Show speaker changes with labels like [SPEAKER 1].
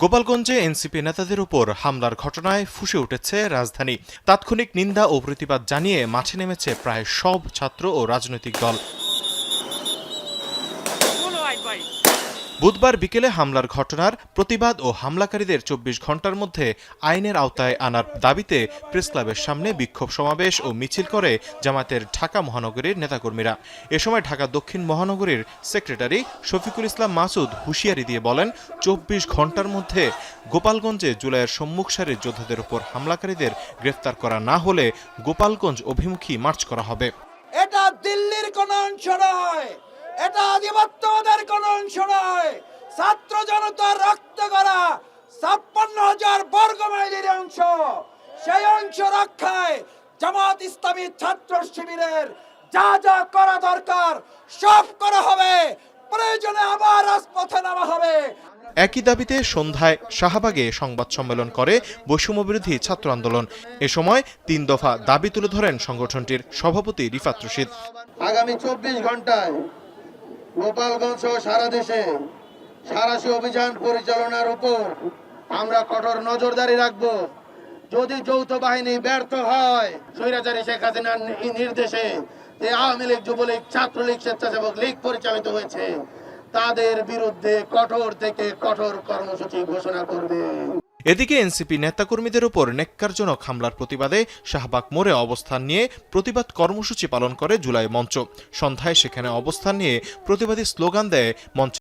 [SPEAKER 1] গোপালগঞ্জে এনসিপি নেতাদের উপর হামলার ঘটনায় ফুসে উঠেছে রাজধানী। তাৎক্ষণিক নিন্দা ও প্রতিবাদ জানিয়ে মাঠে নেমেছে প্রায় সব ছাত্র ও রাজনৈতিক দল। বুধবার বিকেলে হামলার ঘটনার প্রতিবাদ ও হামলাকারীদের চব্বিশ ঘণ্টার মধ্যে আইনের আওতায় আনার দাবিতে প্রেসক্লাবের সামনে বিক্ষোভ সমাবেশ ও মিছিল করে জামাতের ঢাকা মহানগরীর নেতাকর্মীরা। এ সময় ঢাকা দক্ষিণ মহানগরীর সেক্রেটারি শফিকুল ইসলাম মাসুদ হুঁশিয়ারি দিয়ে বলেন, চব্বিশ ঘণ্টার মধ্যে গোপালগঞ্জে জুলাইয়ের সম্মুখ সারির যোদ্ধাদের উপর হামলাকারীদের গ্রেফতার করা না হলে গোপালগঞ্জ অভিমুখী মার্চ করা হবে।
[SPEAKER 2] এটা দিল্লির কোন অংশ নয়। এটা আধিপত্যবাদের কোন অংশ নয়। ছাত্র জনতার রক্ত করা ছাপ্পান্ন হাজার বর্গ মাইলের অংশ। সেই অংশ রক্ষায় জামাত ইসলামী ছাত্র শিবিরের যা যা করা দরকার সব করা হবে। প্রয়োজনে আবার রাজপথে নামা হবে।
[SPEAKER 1] একই দাবিতে সন্ধ্যায় শাহবাগে সংবাদ সম্মেলন করে বৈষম্যবিরোধী ছাত্র আন্দোলন। এ সময় তিন দফা দাবি তুলে ধরেন সংগঠনটির সভাপতি রিফাত রশিদ।
[SPEAKER 3] আগামী চব্বিশ ঘন্টায় গোপালগঞ্জ সহ সারা দেশে সারাশি অভিযান পরিচালনার উপর আমরা কঠোর নজরদারি রাখব। যদি যৌথ বাহিনী ব্যর্থ হয়, স্বৈরাচারী শেখ হাসিনার নির্দেশে যে আওয়ামী লীগ, যুবলীগ, ছাত্রলীগ, স্বেচ্ছাসেবক লীগ পরিচালিত হয়েছে, তাদের বিরুদ্ধে কঠোর থেকে কঠোর কর্মসূচি ঘোষণা করবে।
[SPEAKER 1] এদিকে এনসিপি নেতাকর্মীদের উপর নেককারজনক হামলার প্রতিবাদে শাহবাগ মোড়ে অবস্থান নিয়ে প্রতিবাদ কর্মসূচি পালন করে জুলাই মঞ্চ। সন্ধ্যায় সেখানে অবস্থান নিয়ে প্রতিবাদী স্লোগান দেয় মঞ্চ